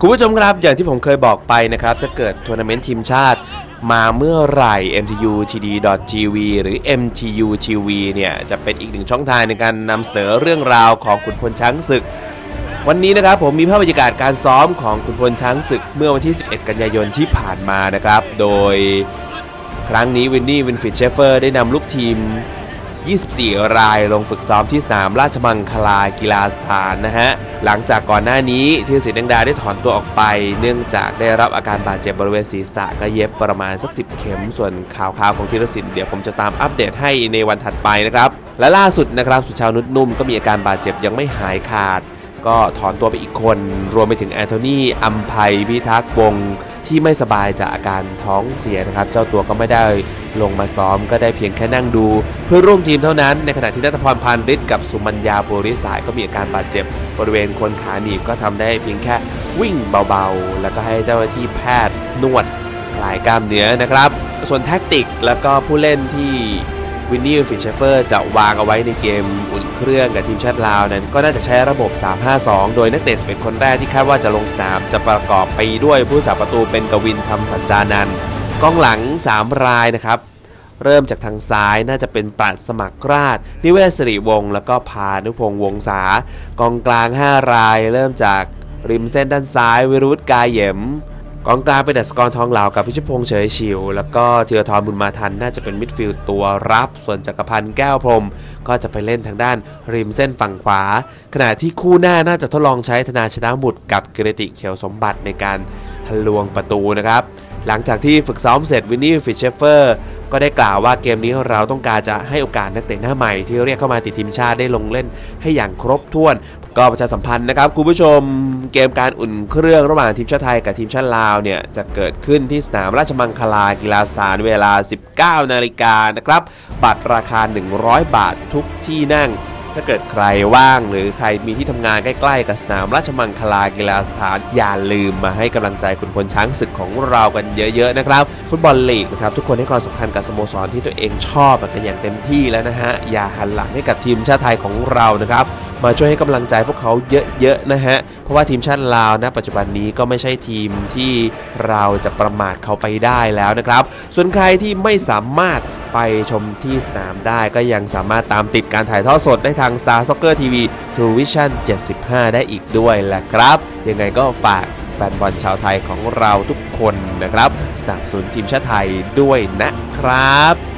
คุณผู้ชมครับอย่างที่ผมเคยบอกไปนะครับถ้าเกิดทัวร์นาเมนต์ทีมชาติมาเมื่อไหร่ MTU TD.TV หรือ MTU TV เนี่ย จะเป็นอีกหนึ่งช่องทางในการนำเสนอเรื่องราวของขุนพลช้างศึก วันนี้นะครับผมมีภาพบรรยากาศการซ้อมของขุนพลช้างศึก เมื่อวันที่ 11 กันยายนที่ผ่านมานะครับ โดยครั้งนี้วินนี่วินฟิตเชฟเฟอร์ได้นำลูกทีม 24 รายลงฝึกซ้อมที่สนามราชมังคลากีฬาสถานนะฮะ หลังจากก่อนหน้านี้ทีรศิลป์แดงดาได้ถอนตัวออกไป เนื่องจากได้รับอาการบาดเจ็บบริเวณศีรษะก็เย็บประมาณสัก 10 เข็ม ส่วนข่าวๆของทีรศิลป์เดี๋ยวผมจะตามอัปเดตให้ในวันถัดไปนะครับ และล่าสุดนะครับสุชาวนุชนุ่มก็มีอาการบาดเจ็บยังไม่หายขาด ก็ถอนตัวไปอีกคน รวมไปถึงแอนโทนีอัมภัยพิทักษ์วงศ์ ที่ไม่สบายจากอาการท้องเสียนะครับ เจ้าตัวก็ไม่ได้ลงมาซ้อมก็ได้เพียงแค่นั่งดู เพื่อร่วมทีมเท่านั้น ในขณะที่นัทพรพันฤทธิ์กับสุมัญญาปุริสายก็มีอาการบาดเจ็บบริเวณคนขาหนีบก็ทำได้เพียงแค่วิ่งเบาๆ แล้วก็ให้เจ้าหน้าที่แพทย์นวดคลายกล้ามเนื้อนะครับ ส่วนแท็กติกแล้วก็ผู้เล่นที่ วินนี่ฟิชเชฟเฟอร์จะวางเอาไว้ในเกมอุ่นเครื่องกับทีมชาติลาวนั้นก็น่าจะใช้ระบบ 3-5-2 โดยนักเตะ11คนแรกที่คาดว่าจะลงสนามจะประกอบไปด้วยผู้สาประตูเป็นกวินทำสัจจานันกองหลัง 3 รายนะครับ เริ่มจากทางซ้ายน่าจะเป็นปราดสมัครราช นิเวศสิริวงศ์แล้วก็พานุพงษ์วงศากองกลาง 5 ราย เริ่มจากริมเส้นด้านซ้าย วิรุธกายเหยม กองกลางเป็นดัสกรทองเหลากับพิชพงษ์เฉยชิว แล้วก็เทียทรบุญมาทันน่าจะเป็นมิดฟิลด์ตัวรับ ส่วนจักรพันธ์แก้วพรม ก็จะไปเล่นทางด้านริมเส้นฝั่งขวา ขณะที่คู่หน้าน่าจะทดลองใช้ธนาชนะบุตรกับกิรติเขียวสมบัติในการทะลวงประตูนะครับ หลังจากที่ฝึกซ้อมเสร็จวินนี่ฟิชเชฟเฟอร์ ก็ได้กล่าวว่าเกมนี้เราต้องการจะให้โอกาสนักเตะหน้าใหม่ที่เรียกเข้ามาติดทีมชาติได้ลงเล่นให้อย่างครบถ้วน ก็ประชาสัมพันธ์นะครับคุณผู้ชมเกมการอุ่นเครื่องระหว่างทีมชาติไทยกับทีมชาติลาวเนี่ยจะเกิดขึ้นที่สนามราชมังคลากีฬาสถานเวลา 19 นาฬิกานะครับบัตรราคา 100 บาททุกที่นั่ง ถ้าเกิดใครว่างหรือใครมีที่ทำงานใกล้ๆกับสนามราชมังคลากีฬาสถานอย่าลืมมาให้กำลังใจคุณพลช้างศึกของเรากันเยอะๆนะครับ ฟุตบอลลีกนะครับทุกคนให้ความสำคัญกับสโมสรที่ตัวเองชอบกันอย่างเต็มที่แล้วนะฮะอย่าหันหลังให้กับทีมชาติไทยของเรานะครับมาช่วยให้กำลังใจพวกเขาเยอะๆนะฮะ เพราะว่าทีมชาติลาวนะปัจจุบันนี้ก็ไม่ใช่ทีมที่เราจะประมาทเขาไปได้แล้วนะครับ ส่วนใครที่ไม่สามารถไปชมที่สนามได้ก็ยังสามารถตามติดการถ่ายทอดสดได้ทาง Star Soccer TV True Vision 75 ได้อีกด้วยแหละครับ ยังไงก็ฝากแฟนบอลชาวไทยของเราทุกคนนะครับสนับสนุนทีมชาติไทยด้วยนะครับ